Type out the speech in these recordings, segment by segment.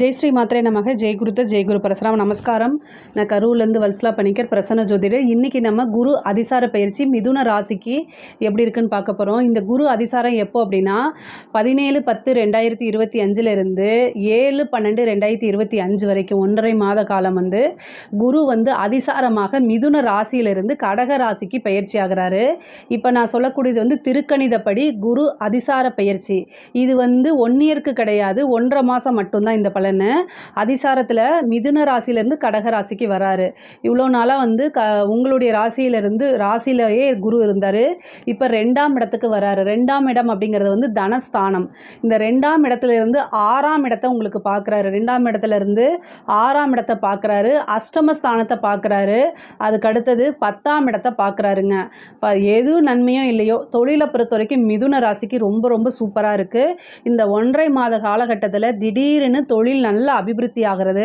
ஜெய் ஸ்ரீ மாத்திரை நமக. ஜெய் குருத்த ஜெய் குரு பரசுராம். நமஸ்காரம். நான் கரூர்லேருந்து வல்சலா பணிக்கர் பிரசன்ன ஜோதிடர் இன்றைக்கி நம்ம குரு அதிசார பயிற்சி மிதுன ராசிக்கு எப்படி இருக்குன்னு பார்க்க போகிறோம் இந்த குரு அதிசாரம் எப்போ அப்படின்னா பதினேழு பத்து ரெண்டாயிரத்தி இருபத்தி அஞ்சுலேருந்து ஏழு பன்னெண்டு ரெண்டாயிரத்தி இருபத்தி அஞ்சு வரைக்கும் ஒன்றரை மாத காலம் வந்து குரு வந்து அதிசாரமாக மிதுன ராசியிலிருந்து கடக ராசிக்கு பயிற்சி ஆகிறாரு. இப்போ நான் சொல்லக்கூடியது வந்து திருக்கணிதப்படி குரு அதிசார பயிற்சி. இது வந்து ஒன் இயருக்கு கிடையாது ஒன்றரை மாதம் மட்டும்தான் இந்த பலன் அதிசாரத்தில் மிதுன ராசியிலேருந்து கடக ராசிக்கு வராரு. இவ்வளோ நாளாக வந்து க உங்களுடைய ராசியிலேருந்து ராசியிலேயே குரு இருந்தார். இப்போ ரெண்டாம் இடத்துக்கு வராரு. ரெண்டாம் இடம் அப்படிங்கிறது வந்து தனஸ்தானம். இந்த ரெண்டாம் இடத்துல இருந்து ஆறாம் இடத்தை உங்களுக்கு பார்க்குறாரு ரெண்டாம் இடத்துல இருந்து ஆறாம் இடத்தை பார்க்குறாரு அஷ்டமஸ்தானத்தை பார்க்குறாரு அதுக்கு அடுத்தது பத்தாம் இடத்தை பார்க்குறாருங்க இப்போ எது நன்மையோ இல்லையோ தொழிலை பொறுத்த வரைக்கும் மிதுன ராசிக்கு ரொம்ப ரொம்ப சூப்பராக இருக்குது இந்த ஒன்றரை மாத காலகட்டத்தில் திடீர்னு தொழில் தொழில் நல்லா அபிவிருத்தி ஆகிறது.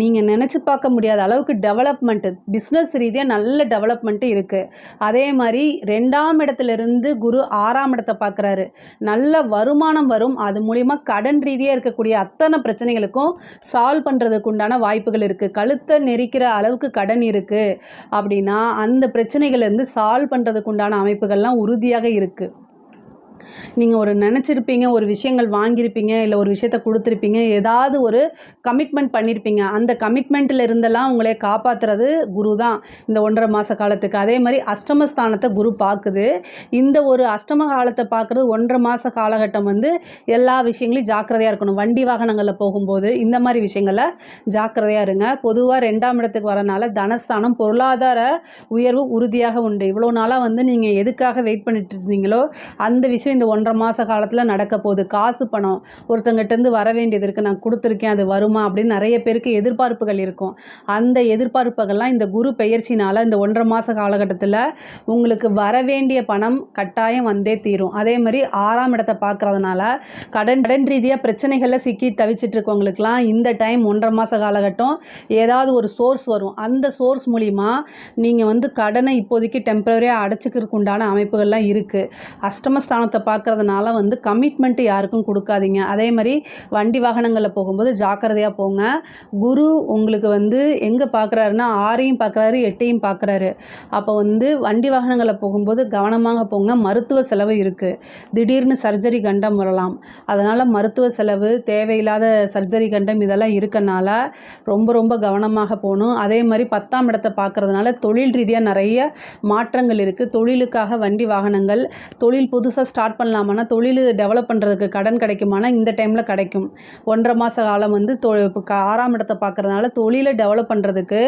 நீங்கள் நினச்சி பார்க்க முடியாத அளவுக்கு டெவலப்மெண்ட்டு பிஸ்னஸ் ரீதியாக நல்ல டெவலப்மெண்ட்டு இருக்குது அதே மாதிரி ரெண்டாம் இடத்துலேருந்து குரு ஆறாம் இடத்தை பார்க்குறாரு. நல்ல வருமானம் வரும். அது மூலிமா கடன் ரீதியாக இருக்கக்கூடிய அத்தனை பிரச்சனைகளுக்கும் சால்வ் பண்ணுறதுக்கு உண்டான வாய்ப்புகள் இருக்குது கழுத்தை நெரிக்கிற அளவுக்கு கடன் இருக்குது அப்படின்னா அந்த பிரச்சனைகள்லேருந்து சால்வ் பண்ணுறதுக்கு உண்டான அமைப்புகள்லாம் உறுதியாக இருக்குது நீங்கள் ஒரு நினச்சிருப்பீங்க ஒரு விஷயங்கள் வாங்கியிருப்பீங்க இல்லை ஒரு விஷயத்த கொடுத்துருப்பீங்க ஏதாவது ஒரு கமிட்மெண்ட் பண்ணியிருப்பீங்க. அந்த கமிட்மெண்ட்டில் இருந்தெல்லாம் உங்களை காப்பாற்றுறது குரு தான் இந்த ஒன்றரை மாத காலத்துக்கு. அதே மாதிரி அஷ்டமஸ்தானத்தை குரு பார்க்குது. இந்த ஒரு அஷ்டம காலத்தை பார்க்குறது ஒன்றரை மாத காலகட்டம் வந்து எல்லா விஷயங்களையும் ஜாக்கிரதையாக இருக்கணும். வண்டி வாகனங்களில் போகும்போது இந்த மாதிரி விஷயங்களில் ஜாக்கிரதையாக இருங்க. பொதுவாக ரெண்டாம் இடத்துக்கு வரனால தனஸ்தானம் பொருளாதார உயர்வு உறுதியாக உண்டு. இவ்வளோ நாளாக வந்து நீங்கள் எதுக்காக வெயிட் பண்ணிட்டு இருந்தீங்களோ அந்த விஷயம் இந்த ஒன்றரை மாத காலத்தில் நடக்க போகுது. காசு பணம். ஒருத்தங்கிட்டேருந்து வர வேண்டியது இருக்குது நான் கொடுத்துருக்கேன். அது வருமா? அப்படின்னு நிறைய பேருக்கு எதிர்பார்ப்புகள் இருக்கும். அந்த எதிர்பார்ப்புகள்லாம் இந்த குரு பெயர்ச்சினால் இந்த ஒன்றரை மாத காலகட்டத்தில் உங்களுக்கு வர வேண்டிய பணம் கட்டாயம் வந்தே தீரும். அதே மாதிரி ஆறாம் இடத்தை பார்க்குறதுனால கடன் கடன் ரீதியாக பிரச்சனைகளில் சிக்கி தவிச்சிட்டு இருக்கவங்களுக்குலாம் இந்த டைம் ஒன்றரை மாத காலகட்டம் ஏதாவது ஒரு சோர்ஸ் வரும். அந்த சோர்ஸ் மூலிமா நீங்கள் வந்து கடனை இப்போதைக்கு டெம்பரரியாக அடைச்சிக்கிறதுக்கு உண்டான அமைப்புகள்லாம் இருக்குது அஷ்டமஸ்தானத்தை பார்க்குறதுனால வந்து கமிட்மெண்ட்டு யாருக்கும் கொடுக்காதீங்க. அதே மாதிரி வண்டி வாகனங்களில் போகும்போது ஜாக்கிரதையாக போங்க. குரு உங்களுக்கு வந்து எங்கே பார்க்குறாருன்னா ஆறையும் பார்க்குறாரு எட்டையும் பார்க்குறாரு. அப்போ வந்து வண்டி வாகனங்களில் போகும்போது கவனமாக போங்க. மருத்துவ செலவு இருக்குது திடீர்னு சர்ஜரி கண்டம் வரலாம். அதனால் மருத்துவ செலவு தேவையில்லாத சர்ஜரி கண்டம் இதெல்லாம் இருக்கனால ரொம்ப ரொம்ப கவனமாக போகணும். அதே மாதிரி பத்தாம் இடத்தை பார்க்குறதுனால தொழில் ரீதியாக நிறைய மாற்றங்கள் இருக்குது தொழிலுக்காக வண்டி வாகனங்கள் தொழில் புதுசாக ஸ்டார்ட் பண்ணலாமான்னா தொழில் டெவலப் பண்ணுறதுக்கு கடன் கிடைக்குமானா இந்த டைமில் கிடைக்கும். ஒன்றரை மாத காலம் வந்து தொ இப்போ ஆறாம் இடத்தை பார்க்குறதுனால தொழிலை டெவலப் பண்ணுறதுக்கு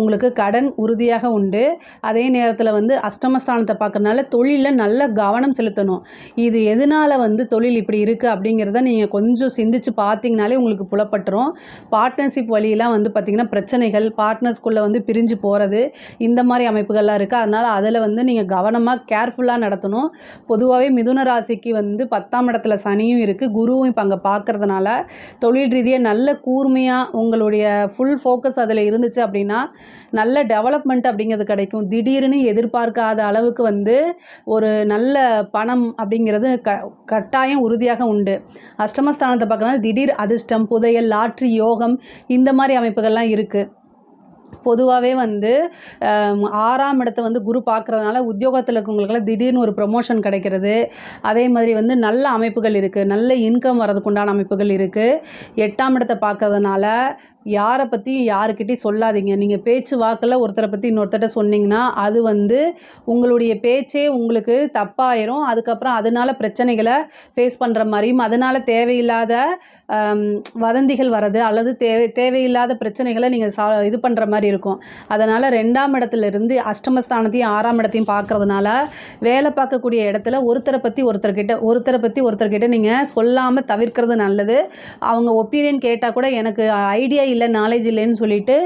உங்களுக்கு கடன் உறுதியாக உண்டு. அதே நேரத்தில் வந்து அஷ்டமஸ்தானத்தை பார்க்குறதுனால தொழிலில் நல்ல கவனம் செலுத்தணும். இது எதனால் வந்து தொழில் இப்படி இருக்குது அப்படிங்கிறத நீங்கள் கொஞ்சம் சிந்திச்சு பார்த்தீங்கனாலே உங்களுக்கு புலப்பட்டுரும். பார்ட்னர்ஷிப் வழியெல்லாம் வந்து பார்த்திங்கன்னா பிரச்சனைகள் பார்ட்னர்ஸ்குள்ளே வந்து பிரிஞ்சு போகிறது இந்த மாதிரி அமைப்புகள்லாம் இருக்குது அதனால் அதில் வந்து நீங்கள் கவனமாக கேர்ஃபுல்லாக நடத்தணும். பொதுவாகவே மிதுன ராசிக்கு வந்து பத்தாம் இடத்துல சனியும் இருக்குது குருவும் இப்போ அங்கே பார்க்குறதுனால தொழில் ரீதியாக நல்ல கூர்மையாக உங்களுடைய ஃபுல் ஃபோக்கஸ் அதில் இருந்துச்சு அப்படின்னா நல்ல டெவலப்மெண்ட் அப்படிங்கிறது கிடைக்கும். திடீர்னு எதிர்பார்க்காத அளவுக்கு வந்து ஒரு நல்ல பணம் அப்படிங்கிறது க கட்டாயம் உறுதியாக உண்டு. அஷ்டமஸ்தானத்தை பார்க்கறதுனால திடீர் அதிர்ஷ்டம் புதையல் லாட்ரி யோகம் இந்த மாதிரி அமைப்புகள்லாம் இருக்குது பொதுவாகவே வந்து ஆறாம் இடத்தை வந்து குரு பார்க்குறதுனால உத்தியோகத்தில் இருக்கவங்களுக்கெல்லாம் திடீர்னு ஒரு ப்ரொமோஷன் கிடைக்கிறது. அதே மாதிரி வந்து நல்ல அமைப்புகள் இருக்குது நல்ல இன்கம் வரதுக்கு உண்டான அமைப்புகள் இருக்குது எட்டாம் இடத்தை பார்க்கறதுனால யாரை பற்றியும் யாருக்கிட்டையும் சொல்லாதீங்க. நீங்கள் பேச்சு வாக்கில் ஒருத்தரை பற்றி இன்னொருத்தர்கிட்ட சொன்னீங்கன்னா அது வந்து உங்களுடைய பேச்சே உங்களுக்கு தப்பாயிரும். அதுக்கப்புறம் அதனால பிரச்சனைகளை ஃபேஸ் பண்ணுற மாதிரியும் அதனால் தேவையில்லாத வதந்திகள் வர்றது அல்லது தேவை தேவையில்லாத பிரச்சனைகளை நீங்கள் சா இது பண்ணுற மாதிரி இருக்கும். அதனால் ரெண்டாம் இடத்துல இருந்து அஷ்டமஸ்தானத்தையும் ஆறாம் இடத்தையும் பார்க்குறதுனால வேலை பார்க்கக்கூடிய இடத்துல ஒருத்தரை பற்றி ஒருத்தர்கிட்ட ஒருத்தரை பற்றி ஒருத்தர்கிட்ட நீங்கள் சொல்லாமல் தவிர்க்கிறது நல்லது. அவங்க ஒப்பீனியன் கேட்டால் கூட எனக்கு ஐடியா இல்லை. இல்லை நாலேஜ் இல்லைன்னு சொல்லிட்டு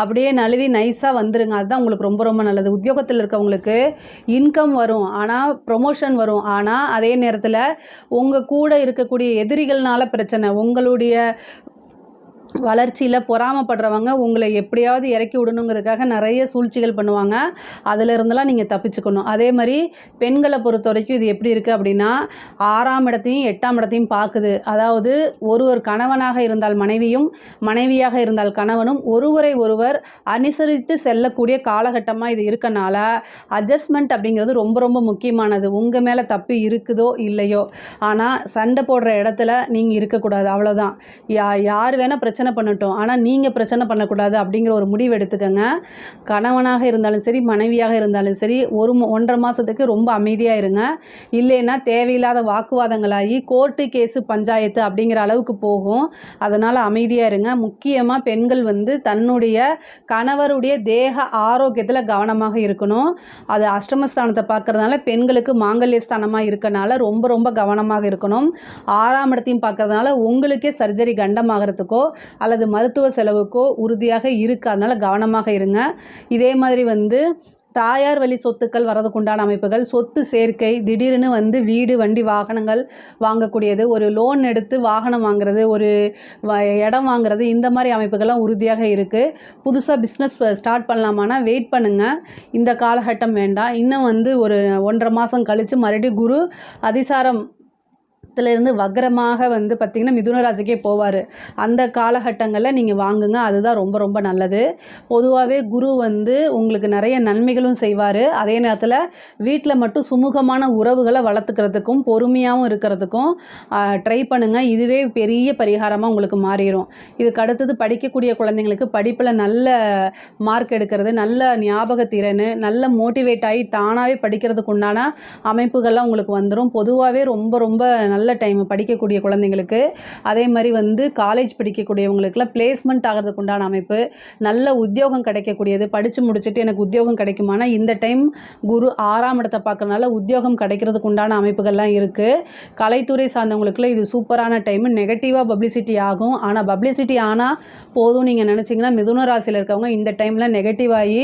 அப்படியே நழுவி நைஸாக வந்துருங்க. அதுதான் உங்களுக்கு ரொம்ப ரொம்ப நல்லது. உத்தியோகத்தில் இருக்கவங்களுக்கு இன்கம் வரும். ஆனால் ப்ரொமோஷன் வரும். ஆனால் அதே நேரத்தில் உங்கள் கூட இருக்கக்கூடிய எதிரிகள்னால பிரச்சனை. உங்களுடைய வளர்ச்சியில் பொறாமப்படுறவங்க உங்களை எப்படியாவது இறக்கி விடணுங்கிறதுக்காக நிறைய சூழ்ச்சிகள் பண்ணுவாங்க. அதிலிருந்தெல்லாம் நீங்கள் தப்பிச்சுக்கணும். அதே மாதிரி பெண்களை பொறுத்த வரைக்கும் இது எப்படி இருக்குது அப்படின்னா ஆறாம் இடத்தையும் எட்டாம் இடத்தையும் பார்க்குது. அதாவது ஒருவர் கணவனாக இருந்தால் மனைவியும் மனைவியாக இருந்தால் கணவனும் ஒருவரை ஒருவர் அனுசரித்து செல்லக்கூடிய காலகட்டமாக இது இருக்கனால அட்ஜஸ்ட்மெண்ட் அப்படிங்கிறது ரொம்ப ரொம்ப முக்கியமானது. உங்கள் மேலே தப்பு இருக்குதோ இல்லையோ. ஆனால் சண்டை போடுற இடத்துல நீங்கள் இருக்கக்கூடாது. அவ்வளோதான் யா யார் வேணால் பிரச்சனை பிரச்சனை பண்ணட்டும். ஆனால் நீங்கள் பிரச்சனை பண்ணக்கூடாது அப்படிங்கிற ஒரு முடிவு எடுத்துக்கோங்க. கணவனாக இருந்தாலும் சரி மனைவியாக இருந்தாலும் சரி ஒரு ஒன்றரை மாதத்துக்கு ரொம்ப அமைதியாக இருங்க. இல்லைன்னா தேவையில்லாத வாக்குவாதங்களாகி கோர்ட்டு கேஸு பஞ்சாயத்து அப்படிங்கிற அளவுக்கு போகும். அதனால் அமைதியாக இருங்க. முக்கியமாக பெண்கள் வந்து தன்னுடைய கணவருடைய தேக ஆரோக்கியத்தில் கவனமாக இருக்கணும். அது அஷ்டமஸ்தானத்தை பார்க்கறதுனால பெண்களுக்கு மாங்கல்ய ஸ்தானமாக இருக்கனால ரொம்ப ரொம்ப கவனமாக இருக்கணும். ஆறாம் இடத்தையும் பார்க்கறதுனால உங்களுக்கே சர்ஜரி கண்டமாகறதுக்கோ அல்லது மருத்துவ செலவுக்கோ உறுதியாக இருக்குது அதனால் கவனமாக இருங்க. இதே மாதிரி வந்து தாயார் வழி சொத்துக்கள் வரதுக்குண்டான அமைப்புகள் சொத்து சேர்க்கை திடீர்னு வந்து வீடு வண்டி வாகனங்கள் வாங்கக்கூடியது ஒரு லோன் எடுத்து வாகனம் வாங்குறது ஒரு வ- இடம் வாங்குறது இந்த மாதிரி அமைப்புகள்லாம் உறுதியாக இருக்குது புதுசாக பிஸ்னஸ் ஸ்டார்ட் பண்ணலாமான்னா வெயிட் பண்ணுங்கள் இந்த காலகட்டம் வேண்டாம். இன்னும் வந்து ஒரு ஒன்றரை மாதம் கழித்து மறுபடியும் குரு அதிசாரம் இருந்து வக்ரமாக வந்து பார்த்திங்கன்னா மிதுன ராசிக்கே போவார். அந்த காலகட்டங்களில் நீங்கள் வாங்குங்க அதுதான் ரொம்ப ரொம்ப நல்லது. பொதுவாகவே குரு வந்து உங்களுக்கு நிறைய நன்மைகளும் செய்வார். அதே நேரத்தில் வீட்டில் மட்டும் சுமூகமான உறவுகளை வளர்த்துக்கிறதுக்கும் பொறுமையாகவும் இருக்கிறதுக்கும் ட்ரை பண்ணுங்கள் இதுவே பெரிய பரிகாரமாக உங்களுக்கு மாறிடும் இதுக்கு அடுத்தது படிக்கக்கூடிய குழந்தைங்களுக்கு படிப்பில் நல்ல மார்க் எடுக்கிறது நல்ல ஞாபக திறன் நல்ல மோட்டிவேட் ஆகி தானாகவே படிக்கிறதுக்கு உண்டான அமைப்புகள்லாம் உங்களுக்கு வந்துடும் பொதுவாகவே ரொம்ப ரொம்ப நல்ல டைம் படிக்கக்கூடிய குழந்தைங்களுக்கு. அதே மாதிரி வந்து காலேஜ் படிக்கக்கூடியவங்களுக்குலாம் பிளேஸ்மெண்ட் ஆகிறதுக்கு உண்டான அமைப்பு. நல்ல உத்தியோகம் கிடைக்கக்கூடியது. படித்து முடிச்சுட்டு எனக்கு உத்தியோகம் கிடைக்குமானா இந்த டைம் குரு ஆறாம் இடத்தை பார்க்கறனால உத்தியோகம் கிடைக்கிறதுக்கு உண்டான அமைப்புகள்லாம் இருக்குது கலைத்துறை சார்ந்தவங்களுக்குலாம் இது சூப்பரான டைம் நெகட்டிவாக பப்ளிசிட்டி ஆகும். ஆனால் பப்ளிசிட்டி ஆனால் போதும் நீங்கள் நினச்சிங்கன்னா மிதுன ராசியில் இருக்கவங்க இந்த டைமில் நெகட்டிவ் ஆகி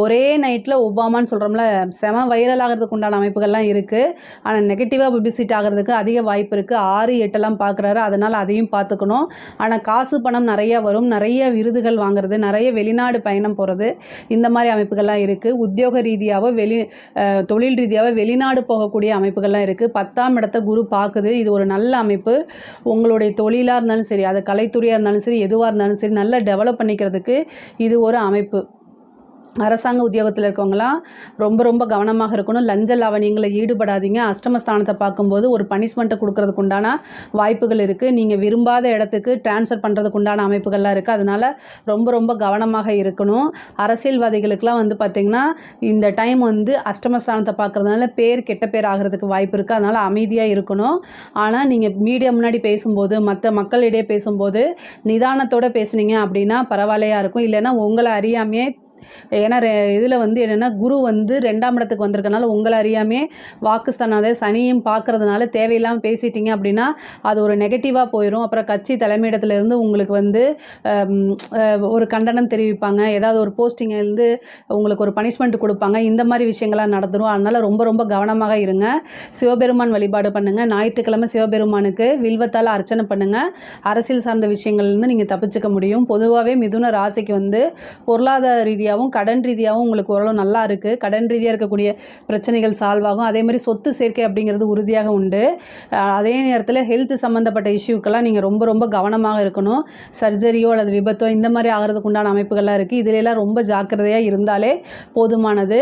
ஒரே நைட்டில் ஒபாமான்னு சொல்கிறோம்ல செம வைரல் ஆகிறதுக்கு உண்டான அமைப்புகள்லாம் இருக்குது ஆனால் நெகட்டிவாக பப்ளிசிட்டி ஆகிறதுக்கு அதிக வாய்ப்பு இருக்குது ஆறு எட்டெல்லாம் பார்க்குறாரு அதனால் அதையும் பார்த்துக்கணும் ஆனால் காசு பணம் நிறைய வரும். நிறைய விருதுகள் வாங்குறது நிறைய வெளிநாடு பயணம் போகிறது இந்த மாதிரி அமைப்புகள்லாம் இருக்குது உத்தியோக ரீதியாகவோ வெளி தொழில் ரீதியாகவோ வெளிநாடு போகக்கூடிய அமைப்புகள்லாம் இருக்குது பத்தாம் இடத்த குரு பார்க்குது இது ஒரு நல்ல அமைப்பு. உங்களுடைய தொழிலாக இருந்தாலும் சரி அது கலைத்துறையாக இருந்தாலும் சரி எதுவாக இருந்தாலும் சரி நல்லா டெவலப் பண்ணிக்கிறதுக்கு இது ஒரு அமைப்பு. அரசாங்க உத்தியோகத்தில் இருக்கவங்களாம் ரொம்ப ரொம்ப கவனமாக இருக்கணும். லஞ்ச லாவணியங்களை ஈடுபடாதீங்க. அஷ்டமஸ்தானத்தை பார்க்கும்போது ஒரு பனிஷ்மெண்ட்டை கொடுக்கறதுக்கு உண்டான வாய்ப்புகள் இருக்குது நீங்கள் விரும்பாத இடத்துக்கு ட்ரான்ஸ்ஃபர் பண்ணுறதுக்கு உண்டான அமைப்புகள்லாம் இருக்குது அதனால் ரொம்ப ரொம்ப கவனமாக இருக்கணும். அரசியல்வாதிகளுக்கெல்லாம் வந்து பார்த்திங்கன்னா இந்த டைம் வந்து அஷ்டமஸ்தானத்தை பார்க்குறதுனால பேர் கெட்ட பேர் ஆகிறதுக்கு வாய்ப்பு இருக்குது அதனால் அமைதியாக இருக்கணும். ஆனால் நீங்கள் மீடியா முன்னாடி பேசும்போது மற்ற மக்களிடையே பேசும்போது நிதானத்தோடு பேசுனீங்க அப்படின்னா பரவாயில்லையா இருக்கும். இல்லைன்னா உங்களை அறியாமையே ஏன்னா இதில் வந்து என்னென்னா குரு வந்து ரெண்டாம் இடத்துக்கு வந்திருக்கனால உங்களை அறியாமே வாக்குஸ்தானாத சனியும் பார்க்கறதுனால தேவையில்லாமல் பேசிட்டீங்க அப்படின்னா அது ஒரு நெகட்டிவாக போயிடும் அப்புறம் கட்சி தலைமையிடத்துலேருந்து உங்களுக்கு வந்து ஒரு கண்டனம் தெரிவிப்பாங்க. ஏதாவது ஒரு போஸ்டிங் இருந்து உங்களுக்கு ஒரு பனிஷ்மெண்ட் கொடுப்பாங்க. இந்த மாதிரி விஷயங்கள்லாம் நடந்துரும். அதனால் ரொம்ப ரொம்ப கவனமாக இருங்க. சிவபெருமான் வழிபாடு பண்ணுங்கள் ஞாயிற்றுக்கிழமை சிவபெருமானுக்கு வில்வத்தால் அர்ச்சனை பண்ணுங்கள் அரசியல் சார்ந்த விஷயங்கள்லேருந்து நீங்கள் தப்பிச்சுக்க முடியும். பொதுவாகவே மிதுன ராசிக்கு வந்து பொருளாதார ரீதியாக ரீதியாகவும் கடன் ரீதியாகவும் உங்களுக்கு ஓரளவு நல்லா இருக்குது கடன் ரீதியாக இருக்கக்கூடிய பிரச்சனைகள் சால்வ் ஆகும். அதே மாதிரி சொத்து சேர்க்கை அப்படிங்கிறது உறுதியாக உண்டு. அதே நேரத்தில் ஹெல்த் சம்மந்தப்பட்ட இஷ்யூக்கெல்லாம் நீங்கள் ரொம்ப ரொம்ப கவனமாக இருக்கணும். சர்ஜரியோ அல்லது விபத்தோ இந்த மாதிரி ஆகிறதுக்கு உண்டான அமைப்புகள்லாம் இருக்குது இதிலெல்லாம் ரொம்ப ஜாக்கிரதையாக இருந்தாலே போதுமானது.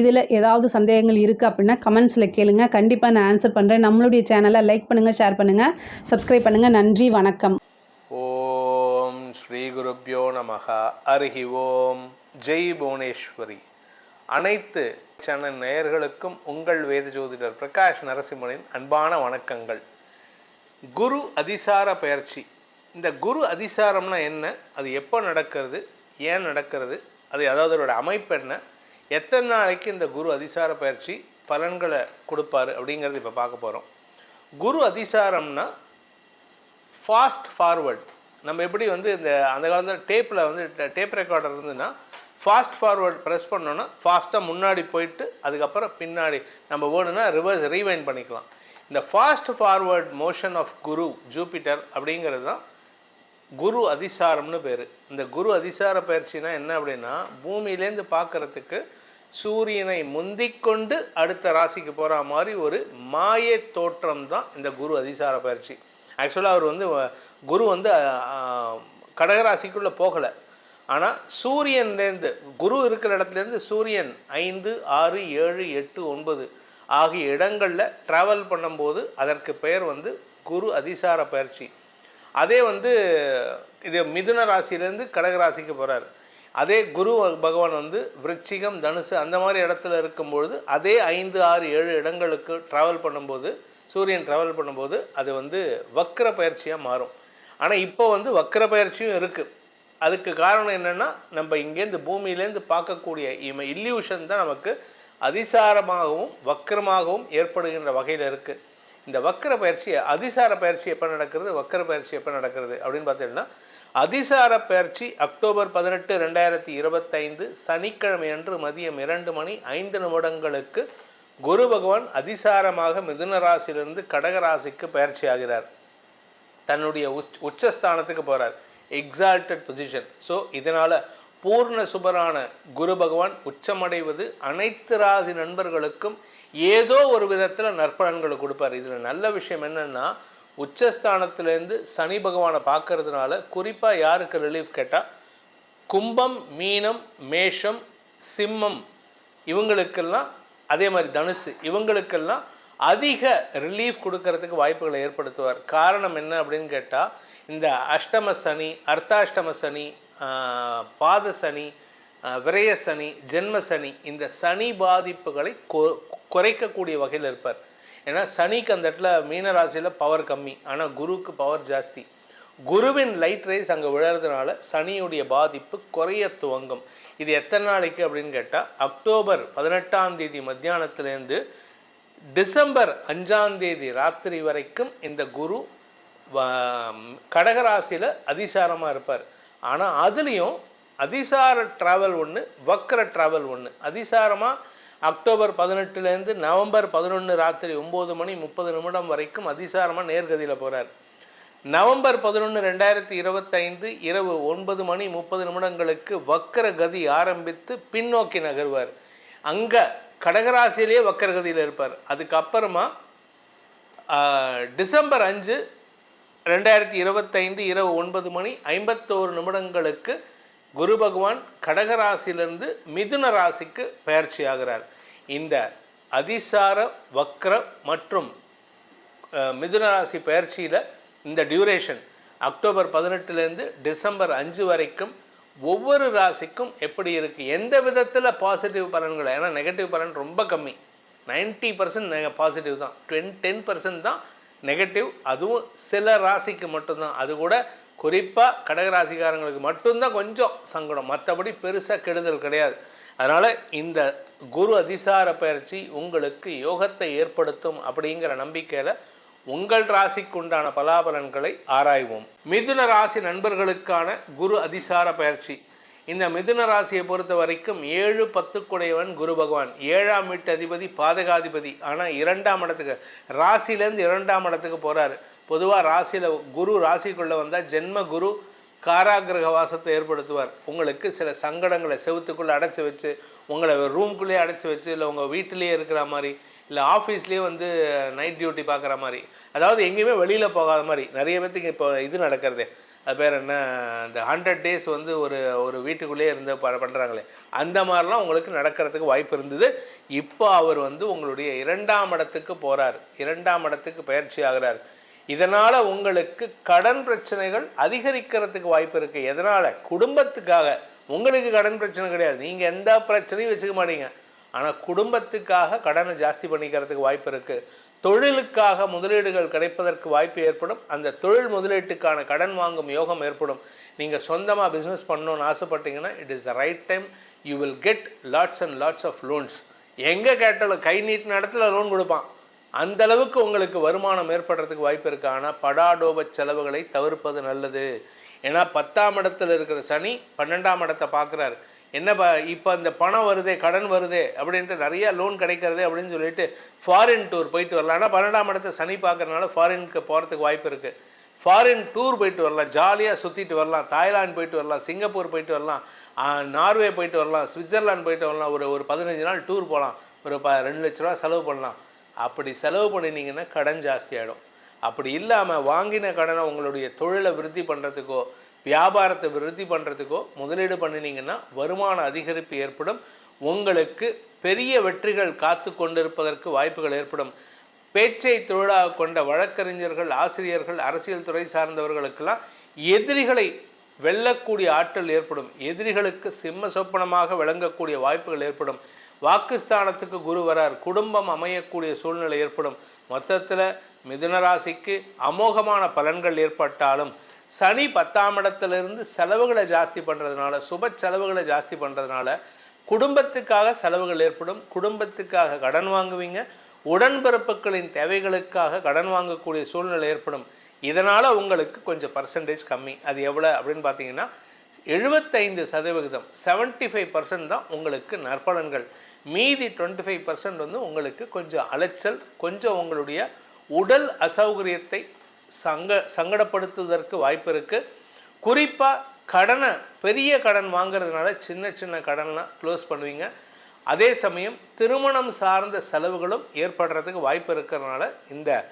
இதில் ஏதாவது சந்தேகங்கள் இருக்குது அப்படின்னா கமெண்ட்ஸில் கேளுங்க. கண்டிப்பாக நான் ஆன்சர் பண்ணுறேன் நம்மளுடைய சேனலை லைக் பண்ணுங்கள் ஷேர் பண்ணுங்கள் சப்ஸ்கிரைப் பண்ணுங்கள் நன்றி வணக்கம். ஓம் ஸ்ரீ குருப்யோ நமக அருகி ஓம். ஜெய் புவனேஸ்வரி. அனைத்து சேனல் நேயர்களுக்கும் உங்கள் வேத ஜோதிடர் பிரகாஷ் நரசிம்மனின் அன்பான வணக்கங்கள். குரு அதிசார பயிற்சி. இந்த குரு அதிசாரம்னா என்ன? அது எப்போ நடக்கிறது? ஏன் நடக்கிறது? அது அதாவது அதோட அமைப்பு என்ன? எத்தனை நாளைக்கு இந்த குரு அதிசார பயிற்சி பலன்களை கொடுப்பாரு அப்படிங்கிறது இப்போ பார்க்க போகிறோம் குரு அதிசாரம்னா ஃபாஸ்ட் ஃபார்வர்ட் நம்ம எப்படி வந்து இந்த அந்த காலத்தில் டேப்பில் வந்து டேப் ரெக்கார்டர் இருந்துன்னா ஃபாஸ்ட் ஃபார்வர்ட் ப்ரெஸ் பண்ணோன்னா ஃபாஸ்ட்டாக முன்னாடி போயிட்டு அதுக்கப்புறம் பின்னாடி நம்ம வேணும்னா ரிவர்ஸ் ரீவைண்ட் பண்ணிக்கலாம். இந்த fast forward motion of Guru Jupiter அப்படிங்கிறது தான் குரு அதிசாரம்னு பேர். இந்த குரு அதிசார பயிற்சினா என்ன அப்படின்னா பூமியிலேருந்து பார்க்கறதுக்கு சூரியனை முந்திக்கொண்டு அடுத்த ராசிக்கு போகிற மாதிரி ஒரு மாய தோற்றம் தான் இந்த குரு அதிசார பயிற்சி. ஆக்சுவலாக அவர் வந்து குரு வந்து கடகராசிக்குள்ளே போகலை. ஆனால் சூரியன்லேருந்து குரு இருக்கிற இடத்துலேருந்து சூரியன் ஐந்து ஆறு ஏழு எட்டு ஒன்பது ஆகிய இடங்களில் ட்ராவல் பண்ணும்போது அதற்கு பெயர் வந்து குரு அதிசார பயிற்சி. அதே வந்து இது மிதுன ராசியிலேருந்து கடக ராசிக்கு போகிறார் அதே குரு பகவான் வந்து விருச்சிகம் தனுசு அந்த மாதிரி இடத்துல இருக்கும்பொழுது அதே ஐந்து ஆறு ஏழு இடங்களுக்கு ட்ராவல் பண்ணும்போது சூரியன் ட்ராவல் பண்ணும்போது அது வந்து வக்கர பயிற்சியாக மாறும். ஆனால் இப்போ வந்து வக்கர பயிற்சியும் இருக்குது அதுக்கு காரணம் என்னென்னா நம்ம இங்கேருந்து பூமியிலேருந்து பார்க்கக்கூடிய இம இல்யூஷன் தான் நமக்கு அதிசாரமாகவும் வக்கரமாகவும் ஏற்படுகின்ற வகையில் இருக்குது இந்த வக்கர பயிற்சி அதிசார பயிற்சி எப்போ நடக்கிறது வக்கர பயிற்சி எப்போ நடக்கிறது அப்படின்னு பார்த்தீங்கன்னா அதிசார பயிற்சி அக்டோபர் பதினெட்டு ரெண்டாயிரத்தி இருபத்தைந்து சனிக்கிழமை அன்று மதியம் இரண்டு மணி ஐந்து நிமிடங்களுக்கு குரு பகவான் அதிசாரமாக மிதுன ராசியிலிருந்து கடக ராசிக்கு பயிற்சி ஆகிறார். தன்னுடைய உச் உச்சஸ்தானத்துக்கு போகிறார் எக்ஸால்டட் பொசிஷன் ஸோ இதனால் பூர்ண சுபரான குரு பகவான் உச்சமடைவது அனைத்து ராசி நண்பர்களுக்கும் ஏதோ ஒரு விதத்தில் நற்பலன்களை கொடுப்பார். இதில் நல்ல விஷயம் என்னென்னா உச்சஸ்தானத்திலேருந்து சனி பகவானை பார்க்கறதுனால குறிப்பாக யாருக்கு ரிலீஃப் கேட்டால் கும்பம் மீனம் மேஷம் சிம்மம் இவங்களுக்கெல்லாம் அதே மாதிரி தனுசு இவங்களுக்கெல்லாம் அதிக ரிலீஃப் கொடுக்கறதுக்கு வாய்ப்புகளை ஏற்படுத்துவார். காரணம் என்ன அப்படின்னு கேட்டால் இந்த அஷ்டம சனி அர்த்தாஷ்டம சனி பாத சனி விரய சனி ஜென்ம சனி இந்த சனி பாதிப்புகளை கொ- குறைக்கக்கூடிய வகையில் இருப்பார். ஏன்னா சனிக்கு அந்த இடத்துல மீன ராசியில் பவர் கம்மி. ஆனால் குருவுக்கு பவர் ஜாஸ்தி. குருவின் லைட் ரேஸ் அங்கே விழறதுனால சனியுடைய பாதிப்பு குறைய துவங்கும். இது எத்தனை நாளைக்கு அப்படின்னு கேட்டால் அக்டோபர் பதினெட்டாம் தேதி மத்தியானத்துலேருந்து டிசம்பர் அஞ்சாம் தேதி ராத்திரி வரைக்கும் இந்த குரு கடகராசியில் அதிசாரமாக இருப்பார். ஆனால் அதுலேயும் அதிசார ட்ராவல் ஒன்று வக்கர ட்ராவல் ஒன்று அதிசாரமாக அக்டோபர் பதினெட்டுலேருந்து நவம்பர் பதினொன்று ராத்திரி ஒம்பது மணி முப்பது நிமிடம் வரைக்கும் அதிசாரமாக நேர்கதியில் போகிறார் நவம்பர் பதினொன்று ரெண்டாயிரத்தி இருபத்தைந்து இரவு ஒன்பது மணி முப்பது நிமிடங்களுக்கு வக்கர கதி ஆரம்பித்து பின்னோக்கி நகர்வார். அங்கே கடகராசியிலேயே வக்கரகதியில் இருப்பார். அதுக்கப்புறமா டிசம்பர் அஞ்சு ரெண்டாயிரத்தி இருபத்தைந்து இரவு ஒன்பது மணி ஐம்பத்தோரு நிமிடங்களுக்கு குரு பகவான் கடகராசிலிருந்து மிதுன ராசிக்கு பயிற்சி ஆகிறார் இந்த அதிசார வக்ர மற்றும் மிதுன ராசி பயிற்சியில் இந்த டியூரேஷன் அக்டோபர் பதினெட்டுலேருந்து டிசம்பர் அஞ்சு வரைக்கும் ஒவ்வொரு ராசிக்கும் எப்படி இருக்குது எந்த விதத்தில் பாசிட்டிவ் பலன்களை ஏன்னா நெகட்டிவ் பலன் ரொம்ப கம்மி. 90% பர்சன்ட் பாசிட்டிவ் தான். டென் டென் பர்சன்ட் தான் நெகட்டிவ் அதுவும் சில ராசிக்கு மட்டும்தான். அது கூட குறிப்பாக கடகராசிக்காரங்களுக்கு மட்டும்தான் கொஞ்சம் சங்கடம். மற்றபடி பெருசாக கெடுதல் கிடையாது. அதனால் இந்த குரு அதிசார பயிற்சி உங்களுக்கு யோகத்தை ஏற்படுத்தும் அப்படிங்கிற நம்பிக்கையில் உங்கள் ராசிக்கு உண்டான பலாபலன்களை ஆராய்வோம். மிதுன ராசி நண்பர்களுக்கான குரு அதிசார பயிற்சி. இந்த மிதுன ராசியை பொறுத்த வரைக்கும் ஏழு பத்துக்குடையவன் குரு பகவான். ஏழாம் வீட்டு அதிபதி பாதகாதிபதி. ஆனால் இரண்டாம் இடத்துக்கு ராசியிலேருந்து இரண்டாம் இடத்துக்கு போகிறாரு பொதுவாக ராசியில் குரு ராசிக்குள்ளே வந்தால் ஜென்ம குரு காராகிரக வாசத்தை ஏற்படுத்துவார். உங்களுக்கு சில சங்கடங்களை செவுத்துக்குள்ளே அடைச்சி வச்சு உங்களை ரூம்குள்ளேயே அடைச்சி வச்சு இல்லை உங்கள் வீட்டிலேயே இருக்கிற மாதிரி இல்லை ஆஃபீஸ்லேயே வந்து நைட் டியூட்டி பார்க்குற மாதிரி. அதாவது எங்கேயுமே வெளியில் போகாத மாதிரி. நிறைய பேர்த்துக்கு இப்போ இது நடக்கிறதே. அது பேர் என்ன? இந்த ஹண்ட்ரட் டேஸ் வந்து ஒரு ஒரு வீட்டுக்குள்ளேயே இருந்து ப பண்ணுறாங்களே அந்த மாதிரிலாம் உங்களுக்கு நடக்கிறதுக்கு வாய்ப்பு இருந்தது. இப்போ அவர் வந்து உங்களுடைய இரண்டாம் இடத்துக்கு போகிறார் இரண்டாம் இடத்துக்கு பயிற்சி ஆகிறார். இதனால் உங்களுக்கு கடன் பிரச்சனைகள் அதிகரிக்கிறதுக்கு வாய்ப்பு இருக்குது எதனால்? குடும்பத்துக்காக. உங்களுக்கு கடன் பிரச்சனை கிடையாது. நீங்கள் எந்த பிரச்சனையும் வச்சுக்க மாட்டீங்க. ஆனால் குடும்பத்துக்காக கடனை ஜாஸ்தி பண்ணிக்கிறதுக்கு வாய்ப்பு இருக்குது தொழிலுக்காக முதலீடுகள் கிடைப்பதற்கு வாய்ப்பு ஏற்படும். அந்த தொழில் முதலீட்டுக்கான கடன் வாங்கும் யோகம் ஏற்படும். நீங்கள் சொந்தமாக பிஸ்னஸ் பண்ணணும்னு ஆசைப்பட்டீங்கன்னா it is the right time you will get lots and lots of loans எங்கே கேட்டாலும் கை நீட்டின இடத்துல லோன் கொடுப்பான். அந்த அளவுக்கு உங்களுக்கு வருமானம் ஏற்படுறதுக்கு வாய்ப்பு இருக்கு. ஆனால் படாடோப செலவுகளை தவிர்ப்பது நல்லது. ஏன்னா பத்தாம் இடத்துல இருக்கிற சனி பன்னெண்டாம் இடத்தை பார்க்குறாரு. என்ன இப்போ இந்த பணம் வருதே கடன் வருதே அப்படின்ட்டு நிறையா லோன் கிடைக்கிறதே அப்படின்னு சொல்லிட்டு ஃபாரின் டூர் போயிட்டு வரலாம். ஆனால் பன்னெண்டாம் இடத்தை சனி பார்க்கறதுனால ஃபாரினுக்கு போகிறதுக்கு வாய்ப்பு இருக்குது ஃபாரின் டூர் போயிட்டு வரலாம். ஜாலியாக சுற்றிட்டு வரலாம். தாய்லாந்து போயிட்டு வரலாம். சிங்கப்பூர் போயிட்டு வரலாம். நார்வே போயிட்டு வரலாம். சுவிட்சர்லாந்து போயிட்டு வரலாம். ஒரு ஒரு பதினஞ்சு நாள் டூர் போகலாம் ஒரு ப ரெண்டு லட்ச ரூபா செலவு பண்ணலாம். அப்படி செலவு பண்ணினீங்கன்னா கடன் ஜாஸ்தி ஆகிடும் அப்படி இல்லாமல் வாங்கின கடனை உங்களுடைய தொழிலை விருத்தி பண்ணுறதுக்கோ வியாபாரத்தை விருத்தி பண்ணுறதுக்கோ முதலீடு பண்ணினீங்கன்னா வருமான அதிகரிப்பு ஏற்படும். உங்களுக்கு பெரிய வெற்றிகள் காத்து கொண்டிருப்பதற்கு வாய்ப்புகள் ஏற்படும். பேச்சை தொழிலாக கொண்ட வழக்கறிஞர்கள் ஆசிரியர்கள் அரசியல் துறை சார்ந்தவர்களுக்கெல்லாம் எதிரிகளை வெல்லக்கூடிய ஆற்றல் ஏற்படும். எதிரிகளுக்கு சிம்ம சொப்பனமாக விளங்கக்கூடிய வாய்ப்புகள் ஏற்படும். வாக்குஸ்தானத்துக்கு குரு வரார். குடும்பம் அமையக்கூடிய சூழ்நிலை ஏற்படும். மொத்தத்தில் மிதுனராசிக்கு அமோகமான பலன்கள் ஏற்பட்டாலும் சனி பத்தாம் இடத்துலேருந்து செலவுகளை ஜாஸ்தி பண்ணுறதுனால சுப செலவுகளை ஜாஸ்தி பண்ணுறதுனால குடும்பத்துக்காக செலவுகள் ஏற்படும். குடும்பத்துக்காக கடன் வாங்குவீங்க. உடன்பிறப்புகளின் தேவைகளுக்காக கடன் வாங்கக்கூடிய சூழ்நிலை ஏற்படும். இதனால் உங்களுக்கு கொஞ்சம் பர்சன்டேஜ் கம்மி. அது எவ்வளோ அப்படின்னு பார்த்தீங்கன்னா எழுபத்தைந்து சதவிகிதம் 75% ஃபைவ் பர்சன்ட் தான் உங்களுக்கு நற்பலன்கள். மீதி டுவெண்ட்டி ஃபைவ் பர்சன்ட் வந்து உங்களுக்கு கொஞ்சம் அலைச்சல் கொஞ்சம் உங்களுடைய உடல் அசௌகரியத்தை சங்க சங்கடப்படுத்துவதற்கு வாய்ப்பு இருக்குது குறிப்பாக கடனை பெரிய கடன் வாங்குறதுனால சின்ன சின்ன கடன்லாம் க்ளோஸ் பண்ணுவீங்க. அதே சமயம் திருமணம் சார்ந்த செலவுகளும் ஏற்படுறதுக்கு வாய்ப்பு இருக்கிறதுனால இந்த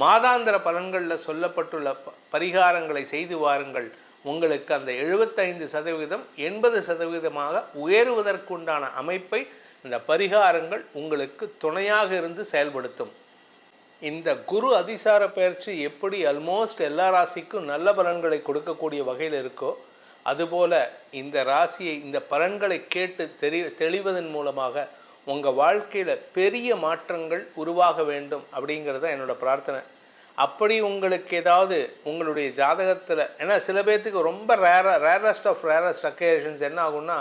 மாதாந்திர பலன்களில் சொல்லப்பட்டுள்ள ப- பரிகாரங்களை செய்து வாருங்கள். உங்களுக்கு அந்த எழுபத்தைந்து சதவீதம் எண்பது சதவீதமாக உயருவதற்குண்டான அமைப்பை இந்த பரிகாரங்கள் உங்களுக்கு துணையாக இருந்து செயல்படுத்தும். இந்த குரு அதிசார பயிற்சி எப்படி அல்மோஸ்ட் எல்லா ராசிக்கும் நல்ல பலன்களை கொடுக்கக்கூடிய வகையில் இருக்கோ அதுபோல் இந்த ராசியை இந்த பலன்களை கேட்டு தெரி தெளிவதன் மூலமாக உங்கள் வாழ்க்கையில் பெரிய மாற்றங்கள் உருவாக வேண்டும் அப்படிங்கிறது தான் என்னோடய பிரார்த்தனை. அப்படி உங்களுக்கு ஏதாவது உங்களுடைய ஜாதகத்தில் ஏன்னா சில பேர்த்துக்கு ரொம்ப rare rarest of rarest occasions என்ன ஆகும்னா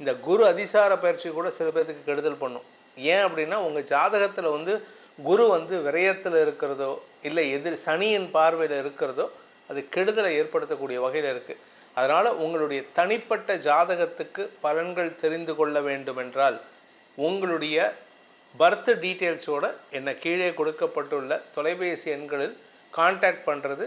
இந்த குரு அதிசார பயிற்சி கூட சில பேர்த்துக்கு கெடுதல் பண்ணும். ஏன் அப்படின்னா உங்கள் ஜாதகத்தில் வந்து குரு வந்து விரயத்தில் இருக்கிறதோ இல்லை எதிர் சனியின் பார்வையில் இருக்கிறதோ அது கெடுதலை ஏற்படுத்தக்கூடிய வகையில் இருக்குது அதனால் உங்களுடைய தனிப்பட்ட ஜாதகத்துக்கு பலன்கள் தெரிந்து கொள்ள வேண்டுமென்றால் உங்களுடைய பர்த் டீட்டெயில்ஸோடு என்னை கீழே கொடுக்கப்பட்டுள்ள தொலைபேசி எண்களில் காண்டாக்ட் பண்ணுறது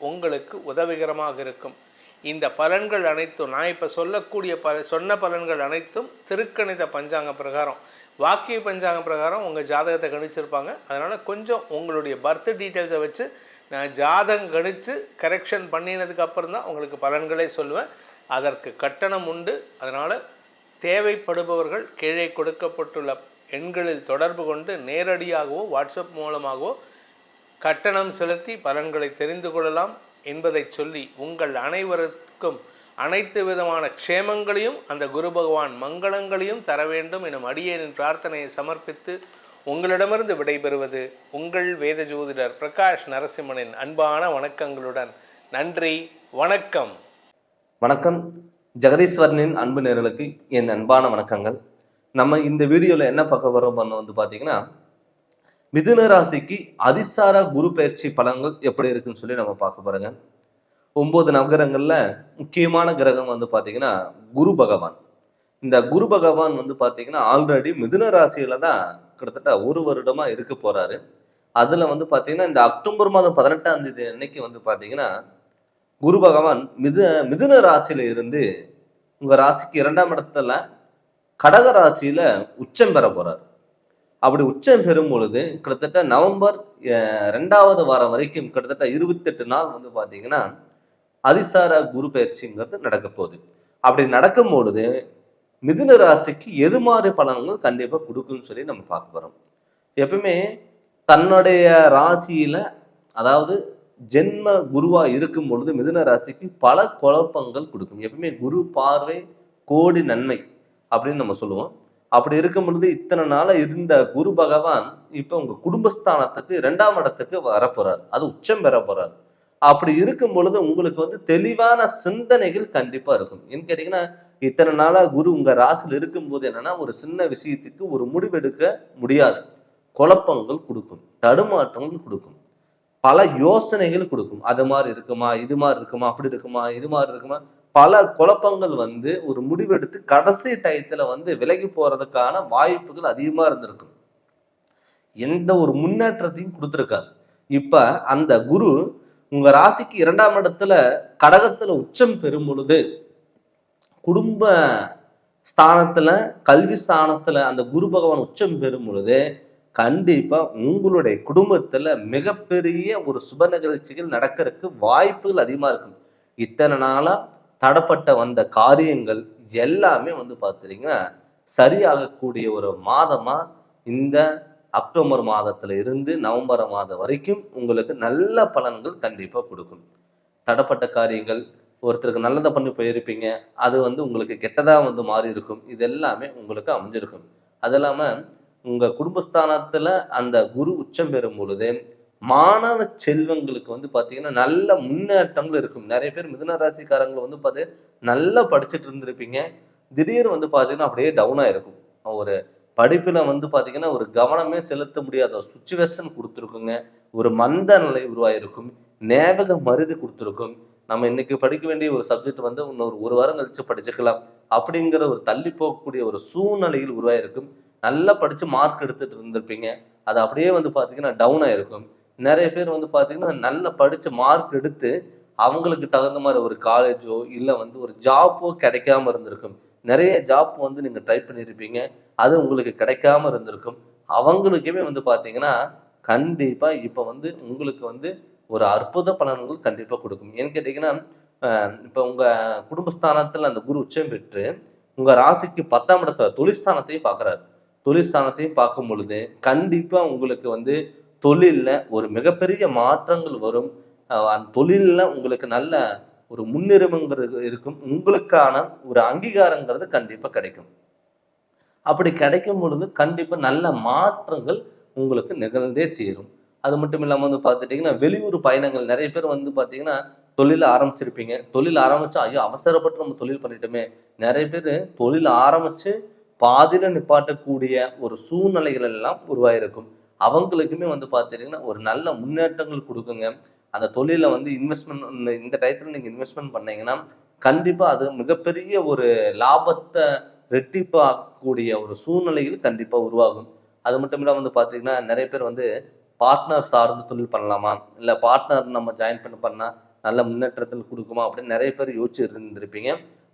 உங்களுக்கு உதவிகரமாக இருக்கும். இந்த பலன்கள் அனைத்தும் நான் இப்போ சொல்லக்கூடிய ப சொன்ன பலன்கள் அனைத்தும் திருக்கணித பஞ்சாங்க பிரகாரம். வாக்கிய பஞ்சாங்க பிரகாரம் உங்கள் ஜாதகத்தை கணிச்சிருப்பாங்க. அதனால் கொஞ்சம் உங்களுடைய பர்த் டீட்டெயில்ஸை வச்சு நான் ஜாதகம் கணித்து கரெக்ஷன் பண்ணினதுக்கு அப்புறம் தான் உங்களுக்கு பலன்களே சொல்லுவேன். அதற்கு கட்டணம் உண்டு. அதனால் தேவைப்படுபவர்கள் கீழே கொடுக்கப்பட்டுள்ள எண்களில் தொடர்பு கொண்டு நேரடியாகவோ வாட்ஸ்அப் மூலமாகவோ கட்டணம் செலுத்தி பலன்களை தெரிந்து கொள்ளலாம் என்பதை சொல்லி உங்கள் அனைவருக்கும் அனைத்து விதமான க்ஷேமங்களையும் அந்த குரு பகவான் மங்களங்களையும் தர வேண்டும் எனும் அடியேனின் பிரார்த்தனையை சமர்ப்பித்து உங்களிடமிருந்து விடைபெறுவது உங்கள் வேத ஜோதிடர் பிரகாஷ் நரசிம்மனின் அன்பான வணக்கங்களுடன் நன்றி வணக்கம். வணக்கம். ஜெகதீஸ்வரனின் அன்பு நேர்களுக்கு என் அன்பான வணக்கங்கள். நம்ம இந்த வீடியோவில் என்ன பார்க்க வரோம் பண்ண வந்து பார்த்தீங்கன்னா மிதுன ராசிக்கு அதிசார குரு பயிற்சி பலன்கள் எப்படி இருக்குன்னு சொல்லி நம்ம பார்க்க போகிறோங்க ஒம்பது நகரங்களில் முக்கியமான கிரகம் வந்து பார்த்தீங்கன்னா குரு பகவான். இந்த குரு பகவான் வந்து பார்த்தீங்கன்னா ஆல்ரெடி மிதுன ராசியில தான் கிட்டத்தட்ட ஒரு வருடமாக இருக்க போகிறாரு அதில் வந்து பார்த்தீங்கன்னா இந்த அக்டோபர் மாதம் பதினெட்டாம் தேதி அன்னைக்கு வந்து பார்த்தீங்கன்னா குரு பகவான் மிது மிதுன ராசியில இருந்து உங்கள் ராசிக்கு இரண்டாம் இடத்துல கடக ராசியில உச்சம் பெற போறார். அப்படி உச்சம் பெறும் பொழுது கிட்டத்தட்ட நவம்பர் ரெண்டாவது வாரம் வரைக்கும் கிட்டத்தட்ட இருபத்தெட்டு நாள் வந்து பார்த்தீங்கன்னா அதிசார குரு பயிற்சிங்கிறது நடக்க போகுது. அப்படி நடக்கும் பொழுது மிதுன ராசிக்கு எது மாதிரி பலன்கள் கண்டிப்பாக கொடுக்குன்னு சொல்லி நம்ம பார்க்க போகிறோம் எப்பவுமே தன்னுடைய ராசியில் அதாவது ஜென்ம குருவாக இருக்கும் பொழுது மிதுன ராசிக்கு பல குழப்பங்கள் கொடுக்கும். எப்பவுமே குரு பார்வை கோடி நன்மை அப்படின்னு நம்ம சொல்லுவோம். அப்படி இருக்கும் பொழுது இத்தனை நாளாக இருந்த குரு பகவான் இப்போ உங்கள் குடும்பஸ்தானத்துக்கு இரண்டாம் இடத்துக்கு வரப்போகிறார் அது உச்சம் பெற போகிறார் அப்படி இருக்கும் பொழுது உங்களுக்கு வந்து தெளிவான சிந்தனைகள் கண்டிப்பா இருக்கும். ஏன்னு கேட்டீங்கன்னா இத்தனை நாளா குரு உங்க ராசியில் இருக்கும்போது என்னன்னா ஒரு சின்ன விஷயத்துக்கு ஒரு முடிவெடுக்க முடியாது. குழப்பங்கள் கொடுக்கும் தடுமாற்றங்கள் கொடுக்கும் பல யோசனைகள் கொடுக்கும். அது மாதிரி இருக்குமா இது மாதிரி இருக்குமா அப்படி இருக்குமா இது மாதிரி இருக்குமா? பல குழப்பங்கள் வந்து ஒரு முடிவெடுத்து கடைசி டயத்துல வந்து விலகி போறதுக்கான வாய்ப்புகள் அதிகமா இருந்திருக்கும். எந்த ஒரு முன்னேற்றத்தையும் கொடுத்துருக்காரு இப்ப அந்த குரு உங்க ராசிக்கு இரண்டாம் இடத்துல கடகத்துல உச்சம் பெறும் பொழுது குடும்ப ஸ்தானத்துல கல்வி ஸ்தானத்துல அந்த குரு பகவான் உச்சம் பெறும் பொழுது கண்டிப்பா உங்களுடைய குடும்பத்துல மிகப்பெரிய ஒரு சுப நிகழ்ச்சிகள் நடக்கிறதுக்கு வாய்ப்புகள் அதிகமா இருக்கும். இத்தனை நாளா தடப்பட்ட வந்த காரியங்கள் எல்லாமே வந்து பார்த்துட்டீங்கன்னா சரியாகக்கூடிய ஒரு மாதமா இந்த அக்டோபர் மாதத்துல இருந்து நவம்பர் மாதம் வரைக்கும் உங்களுக்கு நல்ல பலன்கள் கண்டிப்பா கொடுக்கும். தடப்பட்ட காரியங்கள் ஒருத்தருக்கு நல்லதை பண்ணி போயிருப்பீங்க. அது வந்து உங்களுக்கு கெட்டதா வந்து மாறி இருக்கும். இது எல்லாமே உங்களுக்கு அமைஞ்சிருக்கும். அது இல்லாம உங்க குடும்பஸ்தானத்துல அந்த குரு உச்சம் பெறும் பொழுது மாணவ செல்வங்களுக்கு வந்து பாத்தீங்கன்னா நல்ல முன்னேற்றங்கள் இருக்கும். நிறைய பேர் மிதுன ராசிக்காரங்களை வந்து பார்த்து நல்லா படிச்சுட்டு இருந்திருப்பீங்க. திடீர்னு வந்து பாத்தீங்கன்னா அப்படியே டவுன் ஆயிருக்கும். ஒரு படிப்பில் வந்து பார்த்தீங்கன்னா ஒரு கவனமே செலுத்த முடியாத சுச்சுவேஷன் கொடுத்துருக்குங்க. ஒரு மந்த நிலை உருவாயிருக்கும். ஞாபக மருதி கொடுத்துருக்கும். நம்ம இன்னைக்கு படிக்க வேண்டிய ஒரு சப்ஜெக்ட் வந்து இன்னொரு ஒரு வாரம் கழிச்சு படிச்சுக்கலாம் அப்படிங்கிற ஒரு தள்ளி போகக்கூடிய ஒரு சூழ்நிலையில் உருவாயிருக்கும். நல்லா படித்து மார்க் எடுத்துட்டு இருந்திருப்பீங்க. அது அப்படியே வந்து பார்த்தீங்கன்னா டவுன் ஆயிருக்கும். நிறைய பேர் வந்து பார்த்திங்கன்னா நல்லா படித்து மார்க் எடுத்து அவங்களுக்கு தகுந்த மாதிரி ஒரு காலேஜோ இல்லை வந்து ஒரு ஜாப்போ கிடைக்காம இருந்திருக்கும். நிறைய ஜாப் வந்து நீங்கள் ட்ரை பண்ணியிருப்பீங்க அது உங்களுக்கு கிடைக்காம இருந்திருக்கும். அவங்களுக்குமே வந்து பார்த்தீங்கன்னா கண்டிப்பாக இப்போ வந்து உங்களுக்கு வந்து ஒரு அற்புத பலன்கள் கண்டிப்பாக கொடுக்கும். ஏன்னு கேட்டிங்கன்னா இப்போ உங்கள் குடும்பஸ்தானத்தில் அந்த குரு உச்சம் பெற்று உங்கள் ராசிக்கு பத்தாம் இடத்துல தொழிற்ஸ்தானத்தையும் பார்க்குறாரு தொழிற்ஸ்தானத்தையும் பார்க்கும் பொழுது கண்டிப்பாக உங்களுக்கு வந்து தொழிலில் ஒரு மிகப்பெரிய மாற்றங்கள் வரும். அந்த தொழிலில் உங்களுக்கு நல்ல ஒரு முன்னுரிமைங்கிறது இருக்கும். உங்களுக்கான ஒரு அங்கீகாரங்கிறது கண்டிப்பாக கிடைக்கும். அப்படி கிடைக்கும் பொழுது கண்டிப்பாக நல்ல மாற்றங்கள் உங்களுக்கு நிகழ்ந்தே தீரும். அது மட்டும் இல்லாமல் வந்து பார்த்துட்டிங்கன்னா வெளியூர் பயணங்கள். நிறைய பேர் வந்து பார்த்தீங்கன்னா தொழில் ஆரம்பிச்சிருப்பீங்க. தொழில் ஆரம்பித்தா ஐயோ அவசரப்பட்டு நம்ம தொழில் பண்ணிட்டோமே. நிறைய பேர் தொழில் ஆரம்பித்து பாதியில் நிப்பாட்டக்கூடிய ஒரு சூழ்நிலைகள் எல்லாம் உருவாயிருக்கும். அவங்களுக்குமே வந்து பார்த்துட்டீங்கன்னா ஒரு நல்ல முன்னேற்றங்கள் கொடுக்குங்க. அந்த தொழிலில் வந்து இன்வெஸ்ட்மெண்ட் இந்த டயத்தில் நீங்கள் இன்வெஸ்ட்மெண்ட் பண்ணீங்கன்னா கண்டிப்பாக அது மிகப்பெரிய ஒரு லாபத்தை ரெட்டிப்பாக்கக்கூடிய ஒரு சூழ்நிலையில் கண்டிப்பாக உருவாகும். அது மட்டும் இல்லாமல் வந்து பார்த்தீங்கன்னா நிறைய பேர் வந்து பார்ட்னர் சார்ந்து தொழில் பண்ணலாமா? இல்லை பார்ட்னர் நம்ம ஜாயின் பண்ண பண்ணால் நல்ல முன்னேற்றத்தில் கொடுக்குமா? அப்படின்னு நிறைய பேர் யோசிச்சு இருந்திருப்பீங்க.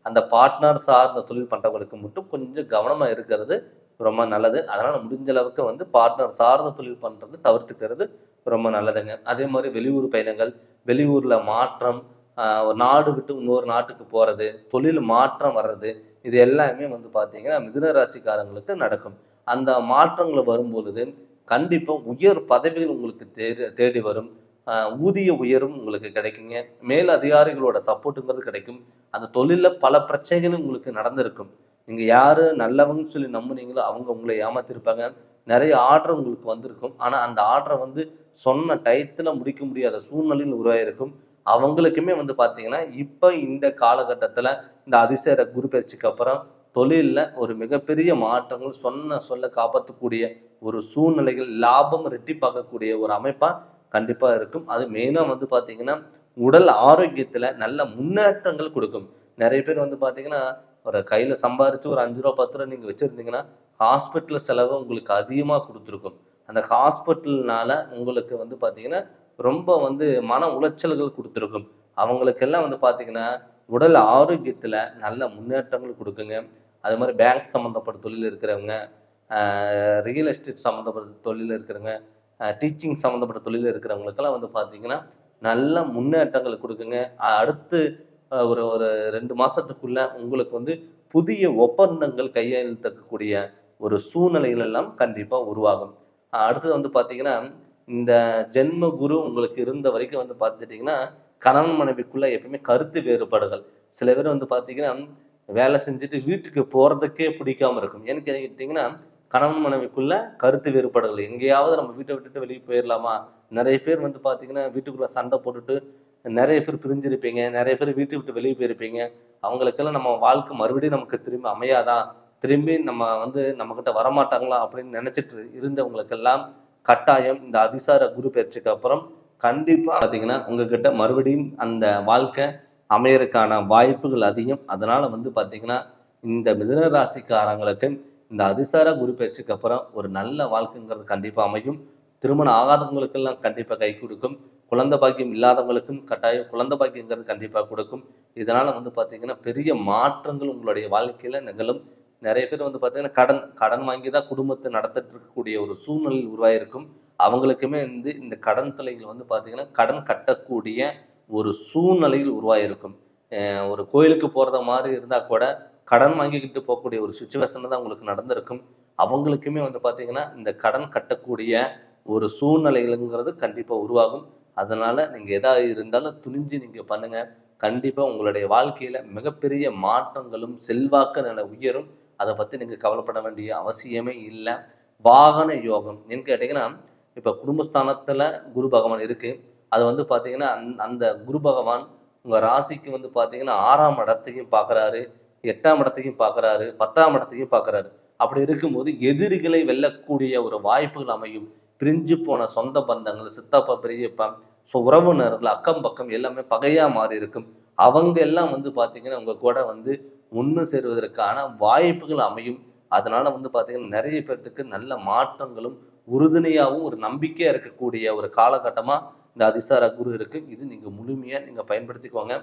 அந்த பார்ட்னர் சார்ந்த தொழில் பண்ணுறவங்களுக்கு மட்டும் கொஞ்சம் கவனமாக இருக்கிறது ரொம்ப நல்லது. அதனால் முடிஞ்ச அளவுக்கு வந்து பார்ட்னர் சார்ந்த தொழில் பண்ணுறது தவிர்த்துக்கிறது ரொம்ப நல்லதுங்க. அதே மாதிரி வெளியூர் பயணங்கள் வெளியூரில் மாற்றம் ஒரு நாடு விட்டு இன்னொரு நாட்டுக்கு போகிறது தொழில் மாற்றம் வர்றது இது எல்லாமே வந்து பார்த்தீங்கன்னா மிதுன ராசிக்காரங்களுக்கு நடக்கும். அந்த மாற்றங்கள் வரும்பொழுது கண்டிப்பாக உயர் பதவிகள் உங்களுக்கு தேடி தேடி வரும். ஊதிய உயரும் உங்களுக்கு கிடைக்குங்க. மேல் அதிகாரிகளோட சப்போர்ட்டுங்கிறது கிடைக்கும். அந்த தொழிலில் பல பிரச்சனைகளும் உங்களுக்கு நடந்திருக்கும். நீங்கள் யார் நல்லவங்கன்னு சொல்லி நம்புனீங்களோ அவங்க உங்களை ஏமாத்திருப்பாங்க. நிறைய ஆர்டர் உங்களுக்கு வந்திருக்கும். ஆனால் அந்த ஆர்டரை வந்து சொன்ன டயத்தில் முடிக்க முடியாத சூழ்நிலையில் உருவாயிருக்கும். அவங்களுக்குமே வந்து பார்த்தீங்கன்னா இப்போ இந்த காலகட்டத்தில் இந்த அதிசய குரு பயிற்சிக்கு அப்புறம் தொழிலில் ஒரு மிகப்பெரிய மாற்றங்கள் சொன்ன சொல்ல காப்பாற்றக்கூடிய ஒரு சூழ்நிலைகள் லாபம் ரெட்டி பார்க்கக்கூடிய ஒரு அமைப்பாக கண்டிப்பாக இருக்கும். அது மெயினாக வந்து பார்த்தீங்கன்னா உடல் ஆரோக்கியத்தில் நல்ல முன்னேற்றங்கள் கொடுக்கும். நிறைய பேர் வந்து பார்த்தீங்கன்னா ஒரு கையில் சம்பாரித்து ஒரு அஞ்சு ரூபா பத்து ரூபா நீங்கள் வச்சுருந்தீங்கன்னா ஹாஸ்பிட்டல் செலவு உங்களுக்கு அதிகமாக கொடுத்துருக்கும். அந்த ஹாஸ்பிட்டல்னால உங்களுக்கு வந்து பார்த்தீங்கன்னா ரொம்ப வந்து மன உளைச்சல்கள் கொடுத்துருக்கும். அவங்களுக்கெல்லாம் வந்து பார்த்தீங்கன்னா உடல் ஆரோக்கியத்தில் நல்ல முன்னேற்றங்கள் கொடுக்குங்க. அது மாதிரி பேங்க் சம்மந்தப்பட்ட தொழில் இருக்கிறவங்க ரியல் எஸ்டேட் சம்மந்தப்பட்ட தொழில் இருக்கிறவங்க டீச்சிங் சம்மந்தப்பட்ட தொழில் இருக்கிறவங்களுக்கெல்லாம் வந்து பார்த்தீங்கன்னா நல்ல முன்னேற்றங்கள் கொடுக்குங்க. அடுத்து ஒரு ஒரு ரெண்டு மாசத்துக்குள்ள உங்களுக்கு வந்து புதிய ஒப்பந்தங்கள் கையெழுத்தக்கூடிய ஒரு சூழ்நிலைகள் எல்லாம் கண்டிப்பா உருவாகும். அடுத்தது வந்து பார்த்தீங்கன்னா இந்த ஜென்ம குரு உங்களுக்கு இருந்த வரைக்கும் வந்து பார்த்துட்டிங்கன்னா கணவன் மனைவிக்குள்ள எப்பயுமே கருத்து வேறுபாடுகள். சில பேர் வந்து பார்த்தீங்கன்னா வேலை செஞ்சுட்டு வீட்டுக்கு போறதுக்கே பிடிக்காம இருக்கும். ஏன்னு கேட்டீங்கன்னா கணவன் மனைவிக்குள்ள கருத்து வேறுபாடுகள். எங்கேயாவது நம்ம வீட்டை விட்டுட்டு வெளியே போயிடலாமா நிறைய பேர் வந்து பார்த்திங்கன்னா வீட்டுக்குள்ள சண்டை போட்டுட்டு நிறைய பேர் பிரிஞ்சிருப்பீங்க நிறைய பேர் வீட்டை விட்டு வெளியே போயிருப்பீங்க. அவங்களுக்கெல்லாம் நம்ம வாழ்க்கை மறுபடியும் நமக்கு திரும்பி அமையாதா? திரும்பி நம்ம வந்து நம்மக்கிட்ட வரமாட்டாங்களா? அப்படின்னு நினைச்சிட்டு இருந்தவங்களுக்கெல்லாம் கட்டாயம் இந்த அதிசார குரு பயிற்சிக்கு அப்புறம் கண்டிப்பாக பார்த்தீங்கன்னா உங்ககிட்ட மறுபடியும் அந்த வாழ்க்கை அமையறதுக்கான வாய்ப்புகள் அதிகம். அதனால வந்து பார்த்தீங்கன்னா இந்த மிதன ராசிக்காரங்களுக்கு இந்த அதிசார குரு பயிற்சிக்கு அப்புறம் ஒரு நல்ல வாழ்க்கைங்கிறது கண்டிப்பாக அமையும். திருமணம் ஆகாதவங்களுக்கெல்லாம் கண்டிப்பாக கை கொடுக்கும். குழந்தை பாக்கியம் இல்லாதவங்களுக்கும் கட்டாயம் குழந்தை பாக்கியங்கிறது கண்டிப்பாக கொடுக்கும். இதனால் வந்து பார்த்தீங்கன்னா பெரிய மாற்றங்கள் உங்களுடைய வாழ்க்கையில் நிகழும். நிறைய பேர் வந்து பார்த்தீங்கன்னா கடன் கடன் வாங்கி தான் குடும்பத்தை நடத்திட்டு இருக்கக்கூடிய ஒரு சூழ்நிலை உருவாயிருக்கும். அவங்களுக்குமே வந்து இந்த கடன் தொலைகள் வந்து பார்த்தீங்கன்னா கடன் கட்டக்கூடிய ஒரு சூழ்நிலையில் உருவாயிருக்கும். ஒரு கோயிலுக்கு போகிறத மாதிரி இருந்தால் கூட கடன் வாங்கிக்கிட்டு போகக்கூடிய ஒரு சுச்சுவேஷன் தான் உங்களுக்கு நடந்திருக்கும். அவங்களுக்குமே வந்து பார்த்தீங்கன்னா இந்த கடன் கட்டக்கூடிய ஒரு சூழ்நிலைகளுங்கிறது கண்டிப்பாக உருவாகும். அதனால் நீங்கள் எதாக இருந்தாலும் துணிஞ்சு நீங்கள் பண்ணுங்கள் கண்டிப்பாக உங்களுடைய வாழ்க்கையில் மிகப்பெரிய மாற்றங்களும் செல்வாக்கு நில உயரும். அதை பற்றி நீங்கள் கவலைப்பட வேண்டிய அவசியமே இல்லை. வாகன யோகம் ஏன்னு கேட்டிங்கன்னா இப்போ குடும்பஸ்தானத்தில் குரு பகவான் இருக்குது அது வந்து பார்த்தீங்கன்னா அந்த குரு பகவான் உங்கள் ராசிக்கு வந்து பார்த்தீங்கன்னா ஆறாம் இடத்தையும் பார்க்குறாரு எட்டாம் இடத்தையும் பார்க்குறாரு பத்தாம் இடத்தையும் பார்க்குறாரு அப்படி இருக்கும்போது எதிரிகளை வெல்லக்கூடிய ஒரு வாய்ப்புகள் அமையும். பிரிஞ்சு போன சொந்த பந்தங்கள் சித்தப்பா பெரியப்பா ஸோ உறவினர்கள் அக்கம் பக்கம் எல்லாமே பகையாக மாறி இருக்கும். அவங்க எல்லாம் வந்து பார்த்தீங்கன்னா உங்கள் கூட வந்து ஒன்று சேருவதற்கான வாய்ப்புகள் அமையும். அதனால் வந்து பார்த்திங்கன்னா நிறைய பேர்த்துக்கு நல்ல மாற்றங்களும் உறுதுணையாகவும் ஒரு நம்பிக்கையாக இருக்கக்கூடிய ஒரு காலகட்டமாக இந்த அதிசார குரு இருக்குது இது நீங்கள் முழுமையாக நீங்கள் பயன்படுத்திக்கோங்க.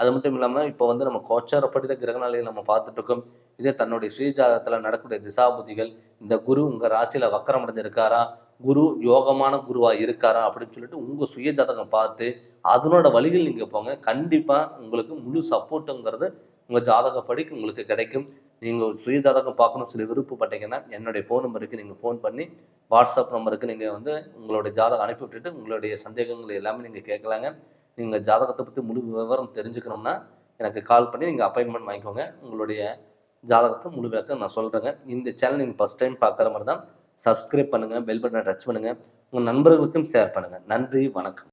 அது மட்டும் இல்லாமல் இப்போ வந்து நம்ம கோச்சாரப்படி தான் நம்ம பார்த்துட்ருக்கோம் இதே தன்னுடைய சுயஜாதகத்தில் நடக்கக்கூடிய திசாபுதிகள் இந்த குரு உங்கள் ராசியில் வக்கரம் அடைஞ்சிருக்காரா குரு யோகமான குருவாக இருக்காரா அப்படின்னு சொல்லிட்டு உங்கள் சுயஜாதகம் பார்த்து அதனோட வழிகள் நீங்கள் போங்க. கண்டிப்பாக உங்களுக்கு முழு சப்போர்ட்டுங்கிறது உங்கள் ஜாதகப்படிக்கு உங்களுக்கு கிடைக்கும். நீங்கள் சுய ஜாதகம் பார்க்கணும் சொல்லி விருப்பப்பட்டீங்கன்னா என்னுடைய ஃபோன் நம்பருக்கு நீங்கள் ஃபோன் பண்ணி வாட்ஸ்அப் நம்பருக்கு நீங்கள் வந்து உங்களுடைய ஜாதகம் அனுப்பி விட்டுட்டு உங்களுடைய சந்தேகங்கள் எல்லாமே நீங்கள் கேட்கலாங்க. நீங்கள் ஜாதகத்தை பற்றி முழு விவரம் தெரிஞ்சுக்கணும்னா எனக்கு கால் பண்ணி நீங்கள் அப்பாயின்மெண்ட் வாங்கிக்கோங்க. உங்களுடைய ஜாதகத்தை முழு விளக்கம் நான் சொல்கிறேங்க இந்த சேனல் நீங்கள் ஃபஸ்ட் டைம் பார்க்குற மாதிரி தான் சப்ஸ்கிரைப் பண்ணுங்கள் பெல் பட்டனை டச் பண்ணுங்கள் உங்கள் நண்பர்களுக்கும் ஷேர் பண்ணுங்கள் நன்றி வணக்கம்.